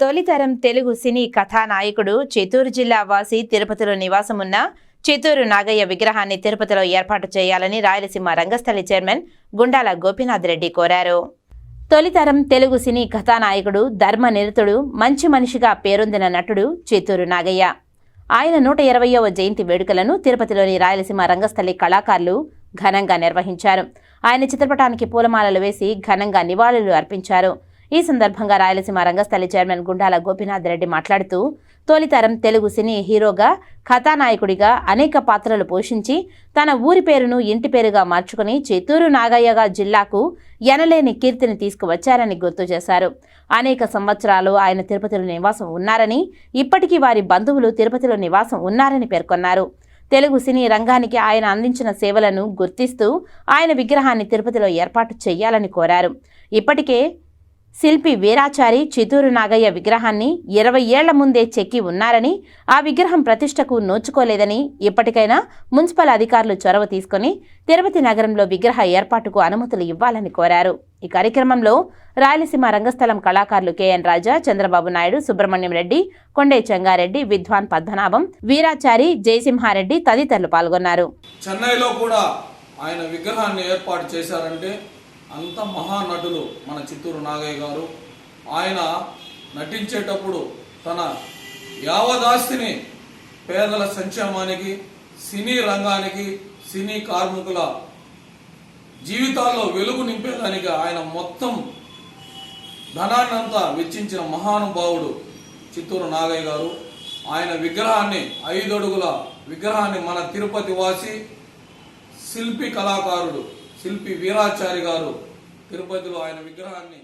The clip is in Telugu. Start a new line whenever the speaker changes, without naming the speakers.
తొలితరం తెలుగు సినీ కథానాయకుడు చిత్తూరు జిల్లా వాసి తిరుపతిలో నివాసమున్న చిత్తూరు నాగయ్య విగ్రహాన్ని తిరుపతిలో ఏర్పాటు చేయాలని రాయలసీమ రంగస్థలి చైర్మన్ గుండాల గోపీనాథ్ రెడ్డి కోరారు. తొలితరం తెలుగు సినీ కథానాయకుడు ధర్మనిరతుడు మంచి మనిషిగా పేరొందిన నటుడు చిత్తూరు నాగయ్య. ఆయన నూట ఇరవయవ జయంతి వేడుకలను తిరుపతిలోని రాయలసీమ రంగస్థలి కళాకారులు ఘనంగా నిర్వహించారు. ఆయన చిత్రపటానికి పూలమాలలు వేసి ఘనంగా నివాళులు అర్పించారు. ఈ సందర్భంగా రాయలసీమ రంగస్థలి చైర్మన్ గుండాల గోపినాథ్ రెడ్డి మాట్లాడుతూ తొలితరం తెలుగు సినీ హీరోగా కథానాయకుడిగా అనేక పాత్రలు పోషించి తన ఊరి పేరును ఇంటి పేరుగా మార్చుకుని చిత్తూరు నాగయ్యగా జిల్లాకు ఎనలేని కీర్తిని తీసుకువచ్చారని గుర్తు చేశారు. అనేక సంవత్సరాలు ఆయన తిరుపతిలో నివాసం ఉన్నారని ఇప్పటికీ వారి బంధువులు తిరుపతిలో నివాసం ఉన్నారని పేర్కొన్నారు. తెలుగు సినీ రంగానికి ఆయన అందించిన సేవలను గుర్తిస్తూ ఆయన విగ్రహాన్ని తిరుపతిలో ఏర్పాటు చేయాలని కోరారు. ఇప్పటికే శిల్పి వీరాచారి చిత్తూరు నాగయ్య విగ్రహాన్ని ఇరవై ఏళ్ళ ముందే చెక్కి ఉన్నారని ఆ విగ్రహం ప్రతిష్టకు నోచుకోలేదని ఇప్పటికైనా మున్సిపల్ అధికారులు చొరవ తీసుకుని తిరుపతి నగరంలో విగ్రహ ఏర్పాటుకు అనుమతులు ఇవ్వాలని కోరారు. ఈ కార్యక్రమంలో రాయలసీమ రంగస్థలం కళాకారులు కెఎన్ రాజా చంద్రబాబు నాయుడు సుబ్రహ్మణ్యం రెడ్డి కొండే చెంగారెడ్డి విద్వాన్ పద్మనాభం వీరాచారి జయసింహారెడ్డి తదితరులు పాల్గొన్నారు.
చెన్నైలో కూడా ఆయన విగ్రహాన్ని ఏర్పాటు చేశారంటే అంత మహానటులు మన చిత్తూరు నాగయ్య గారు. ఆయన నటించేటప్పుడు తన యావదాస్తిని పేదల సంక్షేమానికి సినీ రంగానికి సినీ కార్మికుల జీవితాల్లో వెలుగు నింపేదానికి ఆయన మొత్తం ధనాన్నంతా వెచ్చించిన మహానుభావుడు చిత్తూరు నాగయ్య గారు. ఆయన విగ్రహాన్ని ఐదు అడుగుల విగ్రహాన్ని మన తిరుపతి వాసి శిల్పి కళాకారుడు. శిల్పి వీరాచారి గారు తిరుపతిలో ఆయన విగ్రహాన్ని